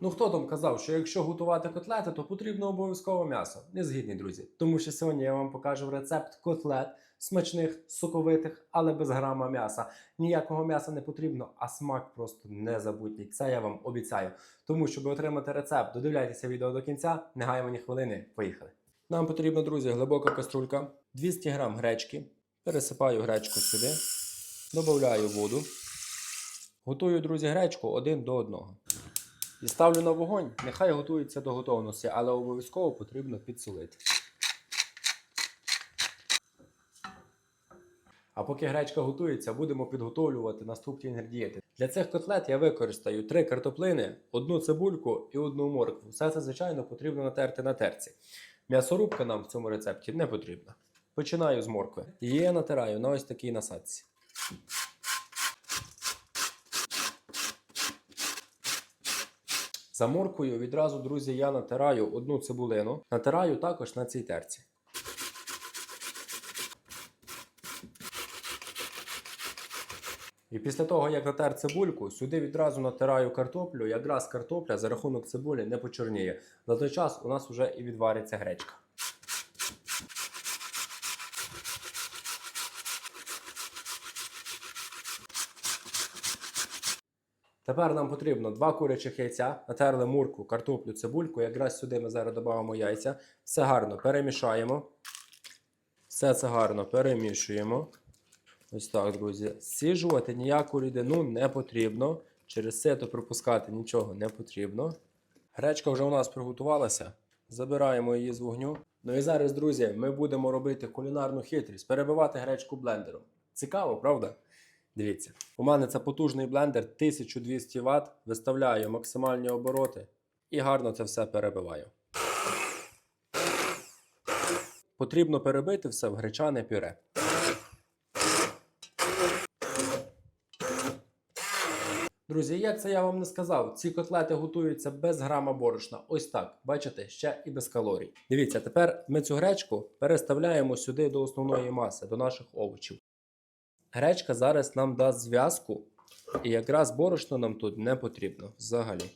Ну хто там казав, що якщо готувати котлети, то потрібно обов'язково м'ясо. Не згідні, друзі. Тому що сьогодні я вам покажу рецепт котлет смачних, соковитих, але без грама м'яса. Ніякого м'яса не потрібно, а смак просто незабутній. Це я вам обіцяю. Тому, щоб отримати рецепт, додивляйтеся відео до кінця, не гаємо ні хвилини. Поїхали. Нам потрібно, друзі, глибока каструлька, 200 г гречки. Пересипаю гречку сюди, додаю воду. Готую, друзі, гречку один до одного. І ставлю на вогонь, нехай готується до готовності, але обов'язково потрібно підсолити. А поки гречка готується, будемо підготовлювати наступні інгредієнти. Для цих котлет я використаю 3 картоплини, одну цибульку і одну моркву. Все це, звичайно, потрібно натерти на терці. М'ясорубка нам в цьому рецепті не потрібна. Починаю з моркви. Її я натираю на ось такій насадці. За моркою відразу, друзі, я натираю одну цибулину. Натираю також на цій терці. І після того, як натер цибульку, сюди відразу натираю картоплю. Якраз картопля за рахунок цибулі не почорніє. За той час у нас вже і відвариться гречка. Тепер нам потрібно два курячих яйця, натерли мурку, картоплю, цибульку. Якраз сюди ми зараз додамо яйця. Все гарно перемішаємо. Все це гарно перемішуємо. Ось так, друзі. Сіжувати ніяку рідину не потрібно. Через це то пропускати нічого не потрібно. Гречка вже у нас приготувалася. Забираємо її з вогню. Ну і зараз, друзі, ми будемо робити кулінарну хитрість, перебивати гречку блендером. Цікаво, правда? Дивіться, у мене це потужний блендер 1200 Вт. Виставляю максимальні обороти і гарно це все перебиваю. Потрібно перебити все в гречане пюре. Друзі, як це я вам не сказав, ці котлети готуються без грама борошна. Ось так. Бачите, ще і без калорій. Дивіться, тепер ми цю гречку переставляємо сюди до основної маси, до наших овочів. Гречка зараз нам дасть зв'язку, і якраз борошно нам тут не потрібно взагалі.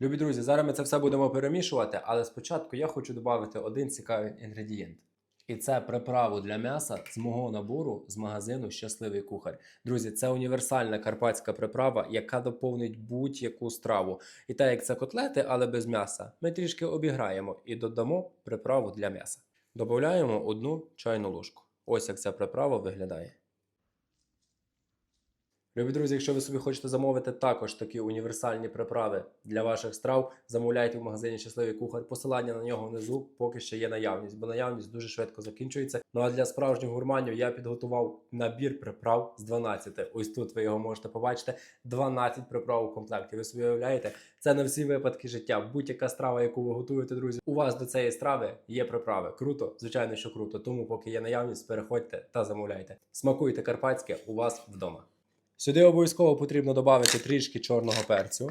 Любі друзі, зараз ми це все будемо перемішувати, але спочатку я хочу додати один цікавий інгредієнт. І це приправу для м'яса з мого набору з магазину Щасливий кухар. Друзі, це універсальна карпатська приправа, яка доповнить будь-яку страву. І так як це котлети, але без м'яса, ми трішки обіграємо і додамо приправу для м'яса. Додаємо одну чайну ложку. Ось як ця приправа виглядає. Любі друзі, якщо ви собі хочете замовити також такі універсальні приправи для ваших страв, замовляйте в магазині Щасливий кухар. Посилання на нього внизу поки ще є наявність, бо наявність дуже швидко закінчується. Ну а для справжніх гурманів я підготував набір приправ з 12. Ось тут ви його можете побачити. 12 приправ у комплекті. Ви собі уявляєте, це на всі випадки життя. Будь-яка страва, яку ви готуєте, друзі. У вас до цієї страви є приправи. Круто, звичайно, що круто. Тому, поки є наявність, переходьте та замовляйте. Смакуйте карпатське у вас вдома. Сюди обов'язково потрібно додати трішки чорного перцю.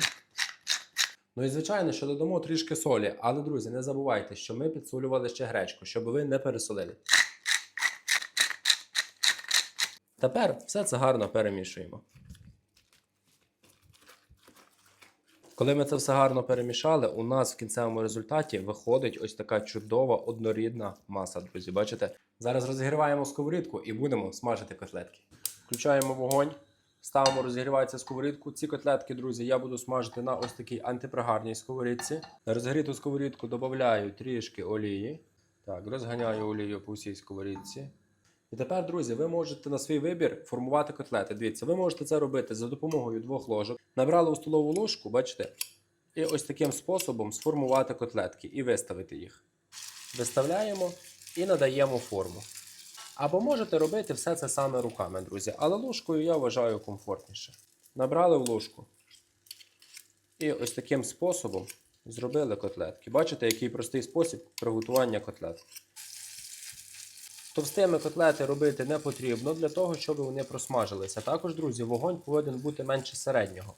Ну і звичайно, що додамо трішки солі. Але, друзі, не забувайте, що ми підсолювали ще гречку, щоб ви не пересолили. Тепер все це гарно перемішуємо. Коли ми це все гарно перемішали, у нас в кінцевому результаті виходить ось така чудова однорідна маса, друзі. Бачите? Зараз розігріваємо сковорідку і будемо смажити котлетки. Включаємо вогонь. Ставимо, розігрівається сковорідку. Ці котлетки, друзі, я буду смажити на ось такій антипригарній сковорідці. На розгріту сковорідку додаю трішки олії. Так, розганяю олію по всій сковорідці. І тепер, друзі, ви можете на свій вибір формувати котлети. Дивіться, ви можете це робити за допомогою двох ложок. Набрали у столову ложку, бачите? І ось таким способом сформувати котлетки і виставити їх. Виставляємо і надаємо форму. Або можете робити все це саме руками, друзі. Але ложкою я вважаю комфортніше. Набрали в ложку. І ось таким способом зробили котлетки. Бачите, який простий спосіб приготування котлет. Товстими котлети робити не потрібно для того, щоб вони просмажилися. Також, друзі, вогонь повинен бути менше середнього.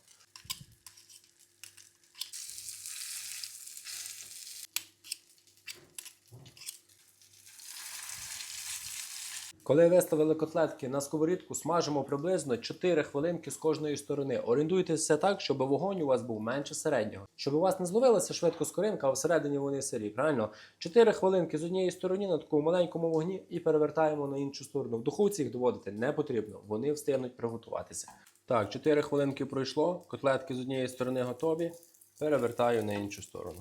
Коли виставили котлетки на сковорідку, смажимо приблизно 4 хвилинки з кожної сторони. Орієнтуйтеся так, щоб вогонь у вас був менше середнього. Щоб у вас не зловилася швидко скоринка, а всередині вони сирі. Правильно? 4 хвилинки з однієї сторони на такому маленькому вогні і перевертаємо на іншу сторону. В духовці їх доводити не потрібно, вони встигнуть приготуватися. Так, 4 хвилинки пройшло, котлетки з однієї сторони готові. Перевертаю на іншу сторону.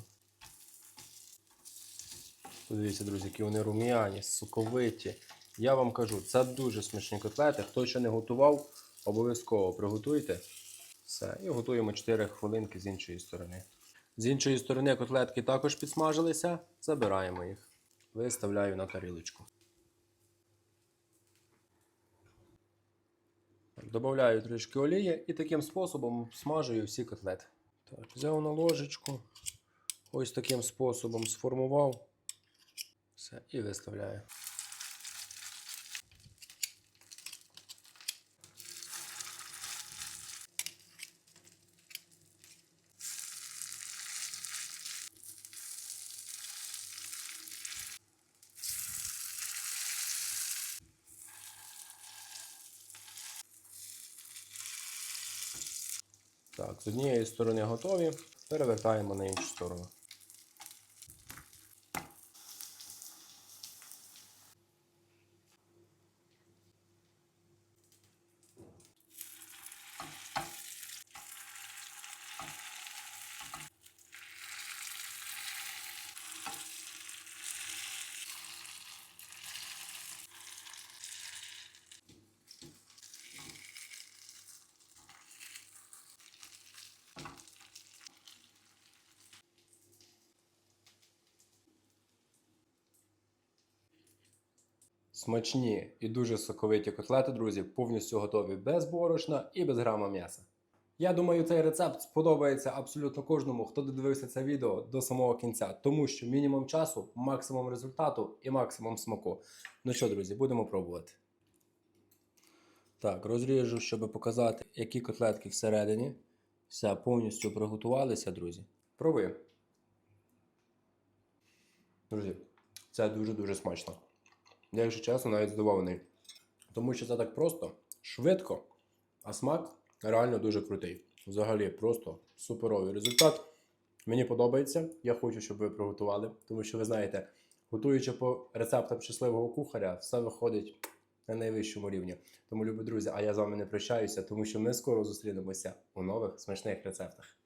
Подивіться, друзі, які вони рум'яні, соковиті. Я вам кажу, це дуже смачні котлети. Хто ще не готував, обов'язково приготуйте. Все. І готуємо 4 хвилинки з іншої сторони. З іншої сторони котлетки також підсмажилися. Забираємо їх. Виставляю на тарілочку. Добавляю трішки олії і таким способом смажую всі котлети. Так, взяв на ложечку. Ось таким способом сформував. Все, і виставляю. Так, з однієї сторони готові, перевертаємо на іншу сторону. Смачні і дуже соковиті котлети, друзі, повністю готові без борошна і без грама м'яса. Я думаю, цей рецепт сподобається абсолютно кожному, хто додивився це відео до самого кінця, тому що мінімум часу, максимум результату і максимум смаку. Ну що, друзі, будемо пробувати. Так, розріжу, щоб показати, які котлетки всередині. Все, повністю приготувалися, друзі. Пробуємо. Друзі, це дуже-дуже смачно. Я, якщо чесно, навіть здивований. Тому що це так просто, швидко, а смак реально дуже крутий. Взагалі, просто суперовий результат. Мені подобається. Я хочу, щоб ви приготували, тому що ви знаєте, готуючи по рецептам щасливого кухаря, все виходить на найвищому рівні. Тому, любі друзі, а я з вами не прощаюся, тому що ми скоро зустрінемося у нових смачних рецептах.